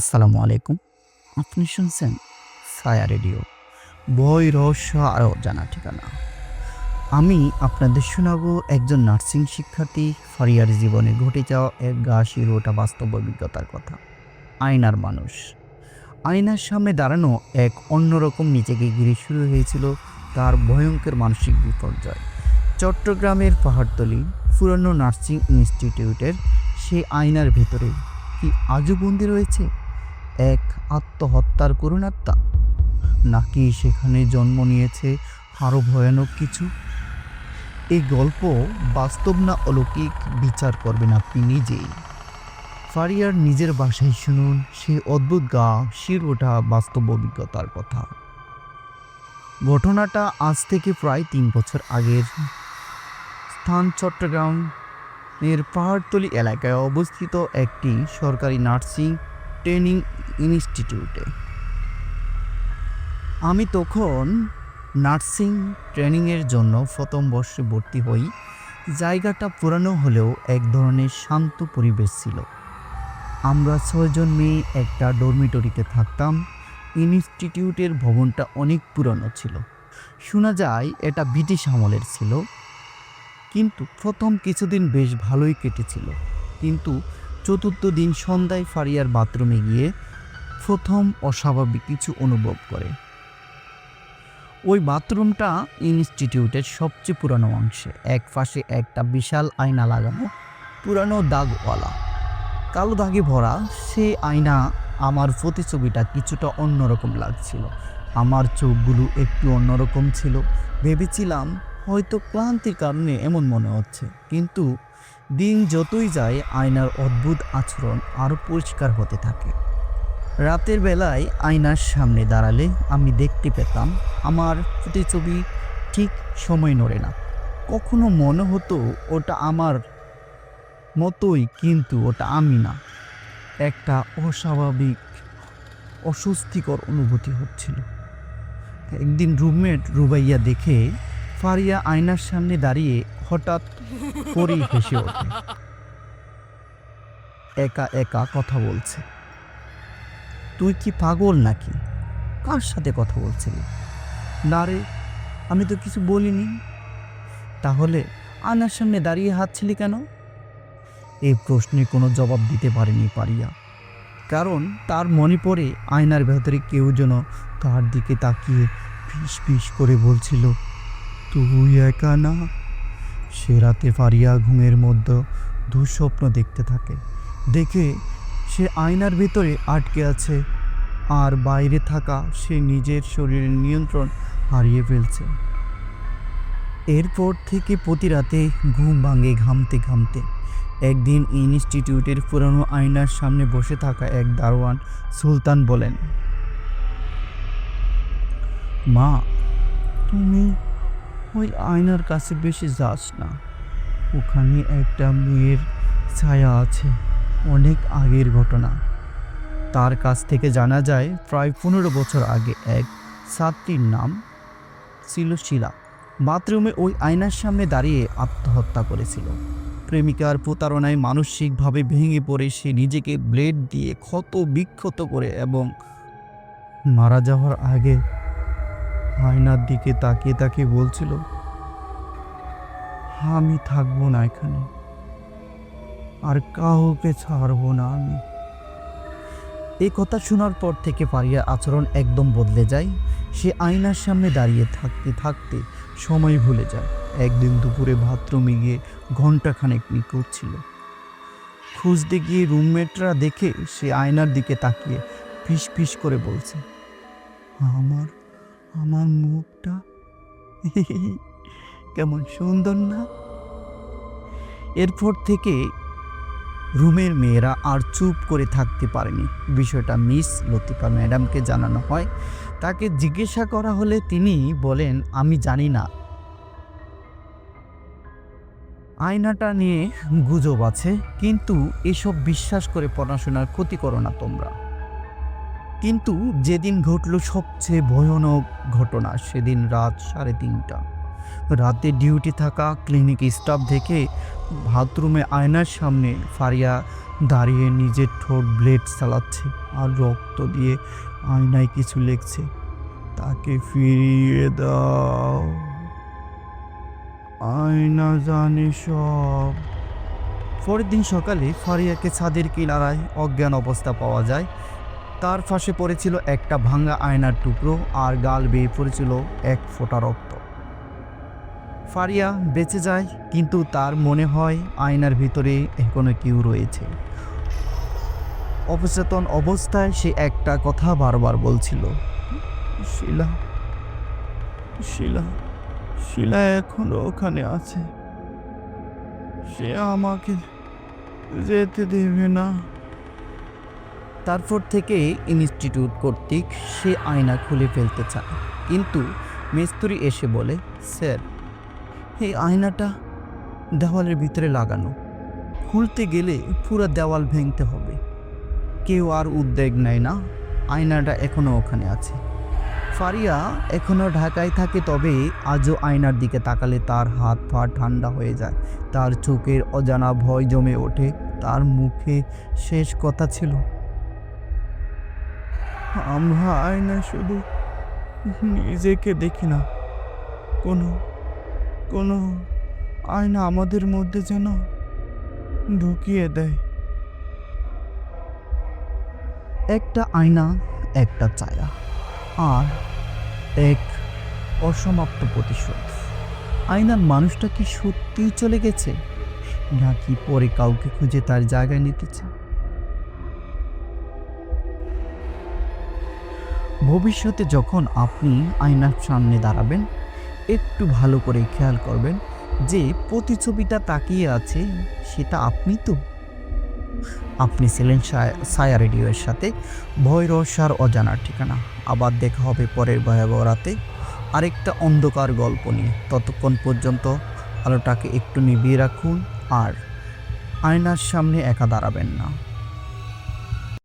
আসসালামু আলাইকুম। আপনি শুনছেন সায়া রেডিও। বই রহস্য আরও জানা ঠিকানা। আমি আপনাদের শোনাবো একজন নার্সিং শিক্ষার্থী, ফারিয়ার জীবনে ঘটে যাওয়া এক গা শিরোটা বাস্তব অভিজ্ঞতার কথা। আয়নার মানুষ। আয়নার সামনে দাঁড়ানো এক অন্যরকম নিজেকে ঘিরে শুরু হয়েছিল তার ভয়ঙ্কর মানসিক বিপর্যয়। চট্টগ্রামের পাহাড়তলি পুরনো নার্সিং ইনস্টিটিউটের সেই আয়নার ভেতরে কি আজও বন্দি রয়েছে? এক আত্মহত্যার করুণাত্মা। নাকি সেখানে জন্ম নিয়েছে আরও ভয়ানক কিছু? এই গল্প বাস্তব না অলৌকিক বিচার করবেন আপনি নিজেই। ফারিয়ার নিজের বাসায় শুনুন সেই অদ্ভুত গা শির ওঠা বাস্তব অভিজ্ঞতার কথা। ঘটনাটা আজ থেকে প্রায় তিন বছর আগের। স্থান চট্টগ্রাম এর পাহাড়তলি এলাকায় অবস্থিত একটি সরকারি নার্সিং ট্রেনিং ইনস্টিটিউটে। আমি তখন নার্সিং ট্রেনিংয়ের জন্য প্রথম বর্ষে ভর্তি হই। জায়গাটা পুরানো হলেও এক ধরনের শান্ত পরিবেশ ছিল। আমরা ছয়জন মেয়ে একটা ডরমিটরিতে থাকতাম। ইনস্টিটিউটের ভবনটা অনেক পুরনো ছিল। শোনা যায় এটা ব্রিটিশ আমলের ছিল। কিন্তু প্রথম কিছুদিন বেশ ভালোই কেটেছিল। কিন্তু চতুর্থ দিন সন্ধ্যায় ফারিয়ার বাথরুমে গিয়ে প্রথম অস্বাভাবিক কিছু অনুভব করে। ওই বাথরুমটা ইনস্টিটিউটের সবচেয়ে পুরানো অংশে। এক পাশে একটা বিশাল আয়না লাগানো, পুরানো দাগওয়ালা। কালো দাগে ভরা সেই আয়না আমার প্রতিছবিটা কিছুটা অন্যরকম লাগছিল। আমার চোখগুলো একটু অন্যরকম ছিল। ভেবেছিলাম হয়তো ক্লান্তির কারণে এমন মনে হচ্ছে, কিন্তু দিন যতই যায়, আয়নার অদ্ভুত আচরণ আরও পরিষ্কার হতে থাকে। রাতের বেলায় আয়নার সামনে দাঁড়ালে আমি দেখতে পেতাম, আমার প্রতিছবি ঠিক সময় নড়ে না। কখনো মনে হতো ওটা আমার মতোই, কিন্তু ওটা আমি না। একটা অস্বাভাবিক, অস্বস্তিকর অনুভূতি হচ্ছিল। একদিন রুমমেট রুবাইয়া দেখে ফারিয়া আয়নার সামনে দাঁড়িয়ে হঠাৎ করেই হেসে ওঠে। একা একা কথা বলছে। তুই কি পাগল নাকি? কার সাথে কথা বলছিলি? না রে, আমি তো কিছু বলিনি। তাহলে আয়নার সামনে দাঁড়িয়ে হাঁটছিলি কেন? এই প্রশ্নে কোনো জবাব দিতে পারেনি পারিয়া। কারণ তার মনে পড়ে আয়নার ভেতরে কেউ যেন তার দিকে তাকিয়ে ফিস ফিস করে বলছিল, তুই একা না? সে রাতে ফারিয়া ঘুমের মধ্যে দুঃস্বপ্ন দেখতে থাকে। দেখে সে আয়নার ভেতরে আটকে আছে আর বাইরে থাকা সে নিজের শরীরের নিয়ন্ত্রণ হারিয়ে ফেলছে। এরপর থেকে প্রতি রাতে ঘুম ভাঙে ঘামতে ঘামতে। একদিন ইনস্টিটিউটের পুরনো আয়নার সামনে বসে থাকা এক দারোয়ান সুলতান বলেন, মা, তুমি ওই আয়নার কাছে বেশি যাস না। ওখানে একটা মেয়ের ছায়া আছে, অনেক আগের ঘটনা। তার কাছ থেকে জানা যায়, প্রায় পনেরো বছর আগে এক ছাত্রীর নাম ছিল শিলা। বাথরুমে ওই আয়নার সামনে দাঁড়িয়ে আত্মহত্যা করেছিল। প্রেমিকার প্রতারণায় মানসিকভাবে ভেঙে পড়ে, সে নিজেকে ব্লেড দিয়ে ক্ষত বিক্ষত করে এবং মারা যাওয়ার আগে আয়নার দিকে তাকিয়ে তাকিয়ে বলছিল, আমি থাকব না এখানে। আর কাউকে ছাড়বো না আমি। এই কথা শোনার পর থেকে পারিয়ার আচরণ একদম বদলে যায়। সে আয়নার সামনে দাঁড়িয়ে থাকতে থাকতে সময় ভুলে যায়। একদিন দুপুরে বাথরুমে গিয়ে ঘন্টাখানেক নিখোঁজ ছিল খুঁজতে গিয়ে রুমমেটরা দেখে সে আয়নার দিকে তাকিয়ে ফিস ফিস করে বলছে, আমার আমার মুখটা। কেমন সুন্দর না? এরপর থেকে রুমের মেয়েরা আর চুপ করে থাকতে পারেনি। বিষয়টা মিস লতিফা ম্যাডামকে জানানো হয়। তাকে জিজ্ঞাসা করা হলে তিনি বলেন, আমি জানি না। আয়নাটা নিয়ে গুজব আছে, কিন্তু এসব বিশ্বাস করে পড়াশোনার ক্ষতি করো না তোমরা। কিন্তু যেদিন ঘটল সবচেয়ে ভয়ানক ঘটনা, সেদিন রাত সাড়ে তিনটা। রাতে ডিউটি থাকা ক্লিনিক স্টাফ দেখে বাথরুমে আয়নার সামনে ফারিয়া দাঁড়িয়ে নিজের ঠোঁট ব্লেড চালাচ্ছে আর রক্ত দিয়ে আয়নায় কিছু লিখছে, তাকে ফিরিয়ে দাও। আয়না জানে সব। পরের দিন সকালে ফারিয়াকে ছাদের কিনারায় অজ্ঞান অবস্থা পাওয়া যায়। তার ফাঁসে পড়েছিল একটা ভাঙা আয়নার টুকরো আর গাল বেয়ে পড়েছিল এক ফোঁটা রক্ত। ফারিয়া বেঁচে যায়, কিন্তু তার মনে হয় আয়নার ভিতরে এখনও কেউ রয়েছে। অবচেতন অবস্থায় সে একটা কথা বারবার বলছিল, শিলা শিলা শিলা এখনও ওখানে আছে। সে আমাকে যেতে দেবে না। তারপর থেকে ইনস্টিটিউট কর্তৃক সে আয়না খুলে ফেলতে চায়। কিন্তু মিস্ত্রি এসে বলে, স্যার, এই আয়নাটা দেওয়ালের ভিতরে লাগানো। খুলতে গেলে পুরো দেওয়াল ভেঙতে হবে। কেউ আর উদ্বেগ নেয় না, আয়নাটা এখনও ওখানে আছে। ফারিয়া এখনও ঢাকায় থাকে, তবে আজও আয়নার দিকে তাকালে তার হাত পা ঠান্ডা হয়ে যায়। তার চোখের অজানা ভয় জমে ওঠে। তার মুখে শেষ কথা ছিল আমরা আয়না শুধু নিজেকে দেখি না, কোনো কোনো আয়না আমাদের মধ্যে যেন ঢুকিয়ে দেয়। একটা আয়না, একটা ছায়া, আর এক অসমাপ্ত প্রতিশোধ। আয়নার মানুষটা কি সত্যিই চলে গেছে, নাকি পরে কাউকে খুঁজে তার জায়গায় নিতেছে ভবিষ্যতে যখন আপনি আয়নার সামনে দাঁড়াবেন, একটু ভালো করে খেয়াল করবেন যে প্রতিছবিটা তাকিয়ে আছে সেটা আপনি তো। আপনি ছিলেন সায়া- রেডিওয়ের সাথে ভয় রহস্যার অজানার ঠিকানা। আবার দেখা হবে পরের ভয়াবহ রাতে। আরেকটা অন্ধকার গল্প নিয়ে। ততক্ষণ পর্যন্ত আলোটাকে একটু নিভিয়ে রাখুন আর আয়নার সামনে একা দাঁড়াবেন না।